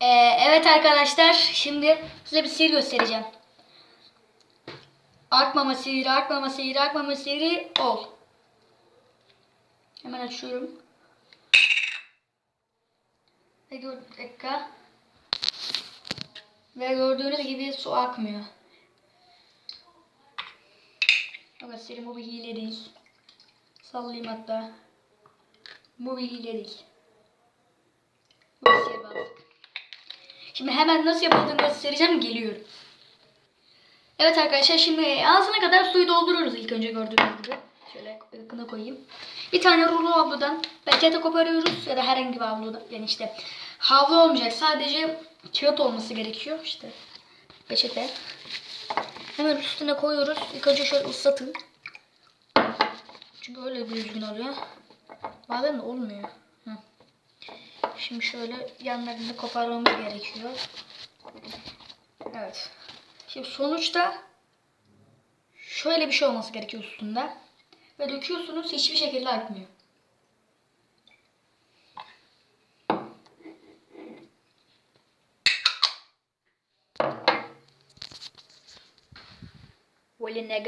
Ee, evet arkadaşlar şimdi size bir sihir göstereceğim. Akmama sihiri, akmama sihiri, akmama sihiri ol. Hemen açıyorum. Ve gör, dakika. Ve gördüğünüz gibi su akmıyor. Ama senin bu bir hile değil. Sallayayım hatta. Bu bir hile değil. Şimdi hemen nasıl yapıldığını göstereceğim. Geliyorum. Evet arkadaşlar şimdi ağzına kadar suyu dolduruyoruz ilk önce gördüğünüz gibi. Şöyle yakına koyayım. Bir tane rulo havludan peçete koparıyoruz ya da herhangi bir havludan. Yani işte havlu olmayacak. Sadece kağıt olması gerekiyor. İşte peçete. Hemen üstüne koyuyoruz. İlk önce şöyle ıslatın. Çünkü öyle düzgün oluyor. Bazen de olmuyor. Şimdi şöyle yanlarını koparmamız gerekiyor. Evet. Şimdi sonuçta şöyle bir şey olması gerekiyor üstünde. Ve döküyorsunuz hiçbir şekilde akmıyor. Böyle negatif